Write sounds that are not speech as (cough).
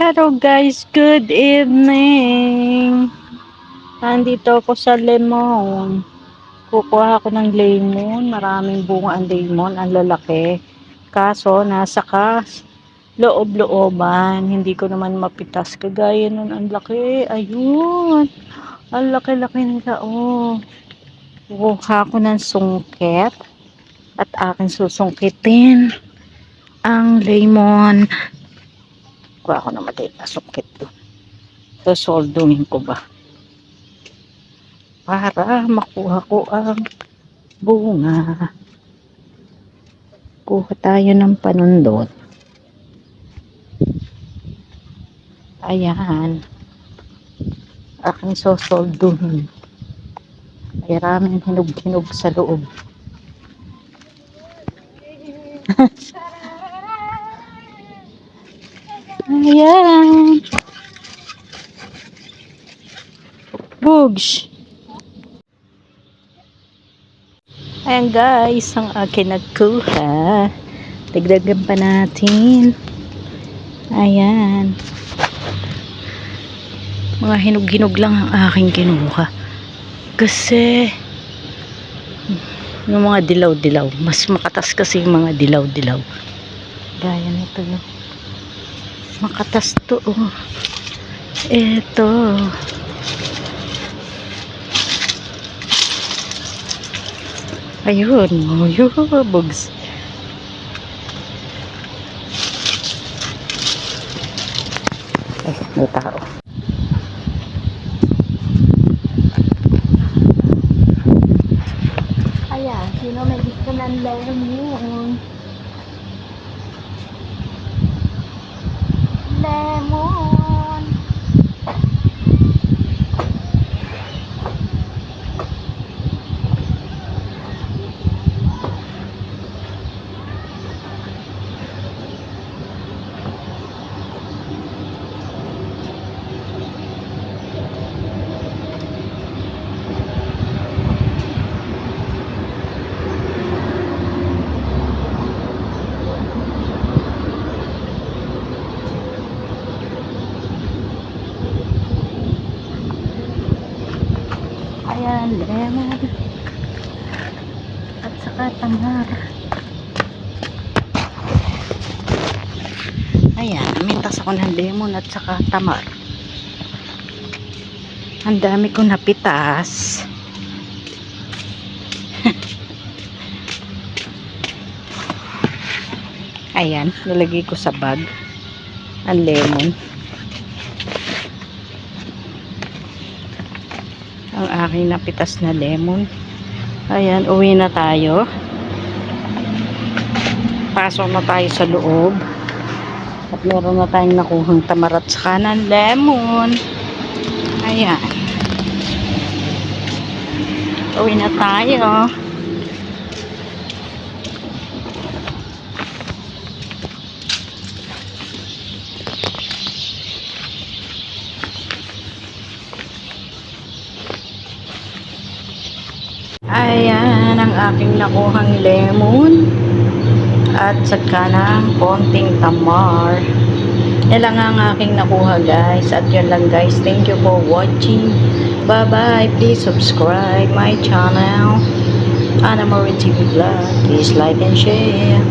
Hello guys, good evening. Nandito ako sa lemon. Kukuha ako ng lemon. Maraming bunga ang lemon. Ang lalaki. Kaso, nasa ka loob-looban. Hindi ko naman mapitas. Kagaya nun, ang laki. Ayun. Ang laki-laki nila. Oh. Kukuha ako ng sungkit. At aking susungkitin ang lemon. Kuha ako na matiit na sungkit doon. Sosolduhin ko ba? Para makuha ko ang bunga. Kuha tayo ng panundot. Ayan. Aking sosolduhin. May raming hinog-hinog sa loob. Ayan. Bugs. Ayan guys, ang akin nagkuha. Dagdagan pa natin. Ayan. Mga hinog-hinog lang ang aking kinuha. Kasi, yung mga dilaw-dilaw. Mas makatas kasi yung mga dilaw-dilaw. Gaya nito yung makatas to. Oh. Ito. Ayun. Oh, bugs. Ay, may tao. Ayan, sino may gusto ng lemon? Lemon! Ayan, lemon. At saka tamar. Ayan, mintas ako ng lemon at saka tamar. Ang dami kong napitas. (laughs) Ayan, nilagay ko sa bag. Ang lemon. Ang aking napitas na lemon. Ayan, uwi na tayo. Pasok na tayo sa loob. At meron na tayong nakuhang tamarat sa kanan lemon. Ayan. Uwi na tayo. Ayan ang aking nakuhang lemon at saka ng konting tamar. Yan lang ang aking nakuha guys. At yun lang guys. Thank you for watching. Bye bye. Please subscribe my channel. Anna Marie TV Vlog. Please like and share.